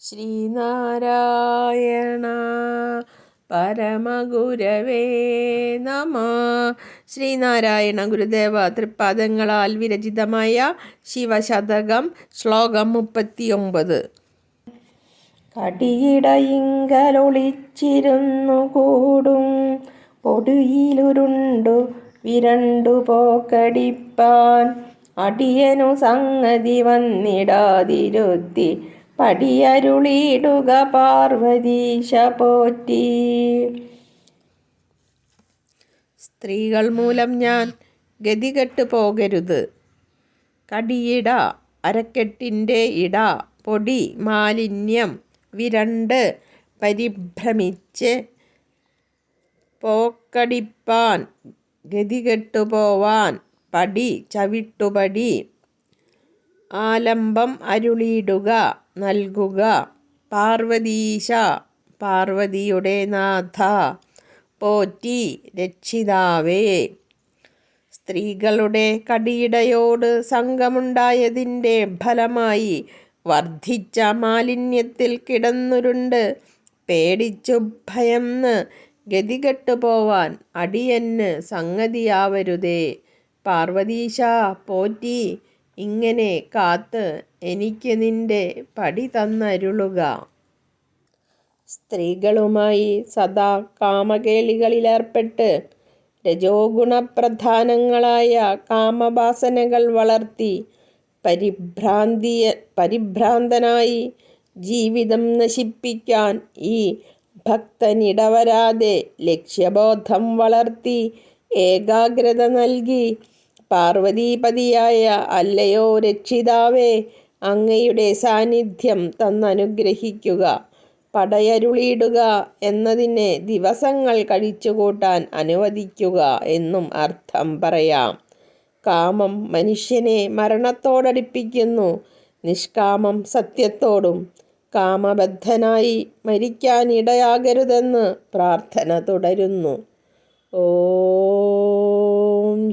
ശ്രീനാരായണ പരമഗുരവേ നമ. ശ്രീനാരായണ ഗുരുദേവ തൃപ്പാദങ്ങളാൽ വിരചിതമായ ശിവശതകം ശ്ലോകം മുപ്പത്തിയൊമ്പത്. കടിയിടയിങ്കലൊളിച്ചിരുന്നു കൂടും പൊടിയിലുരുണ്ടു വിരണ്ടു പോക്കടിപ്പാൻ അടിയനു സംഗതി വന്നിടാതിരുത്തി പടിയരുളിയിടുക പാർവതീശ പോറ്റി. സ്ത്രീകൾ മൂലം ഞാൻ ഗതികെട്ട് പോകരുത്. കടിയിട അരക്കെട്ടിന്റെ ഇട പൊടി മാലിന്യം വിരണ്ട് പരിഭ്രമിച്ച് പോക്കടിപ്പാൻ ഗതികെട്ടു പോവാൻ പടി ചവിട്ടുപടി. ആലംബം അരുളിയിടുക നൽകുക. പാർവതീശ പാർവതിയുടെ നാഥ. പോറ്റി രക്ഷിതാവേ. സ്ത്രീകളുടെ കടിയിടയോട് സംഘമുണ്ടായതിന്റെ ഫലമായി വർദ്ധിച്ച മാലിന്യത്തിൽ കിടന്നുരുണ്ട്. പേടിച്ചു ഭയന്ന് ഗതികെട്ടു പോവാൻ അടിയന് സംഗതിയാവരുതേ. പാർവതീശ പോറ്റി ഇങ്ങനെ കാത്ത് എനിക്ക് നിന്റെ പടി തന്നരുളുക. സ്ത്രീകളുമായി സദാ കാമകേളികളിലേർപ്പെട്ട് രജോഗുണപ്രധാനങ്ങളായ കാമവാസനകൾ വളർത്തി പരിഭ്രാന്തിയ പരിഭ്രാന്തനായി ജീവിതം നശിപ്പിക്കാൻ ഈ ഭക്തനിടവരാതെ ലക്ഷ്യബോധം വളർത്തി ഏകാഗ്രത നൽകി. പാർവതീപതിയായ അല്ലയോ രക്ഷിതാവേ അങ്ങയുടെ സാന്നിധ്യം തന്നനുഗ്രഹിക്കുക. പടയരുളിയിടുക എന്നതിനെ ദിവസങ്ങൾ കഴിച്ചുകൂട്ടാൻ അനുവദിക്കുക എന്നും അർത്ഥം പറയാം. കാമം മനുഷ്യനെ മരണത്തോടടുപ്പിക്കുന്നു. നിഷ്കാമം സത്യത്തോടും. കാമബദ്ധനായി മരിക്കാനിടയാകരുതെന്ന് പ്രാർത്ഥന തുടരുന്നു. ഓം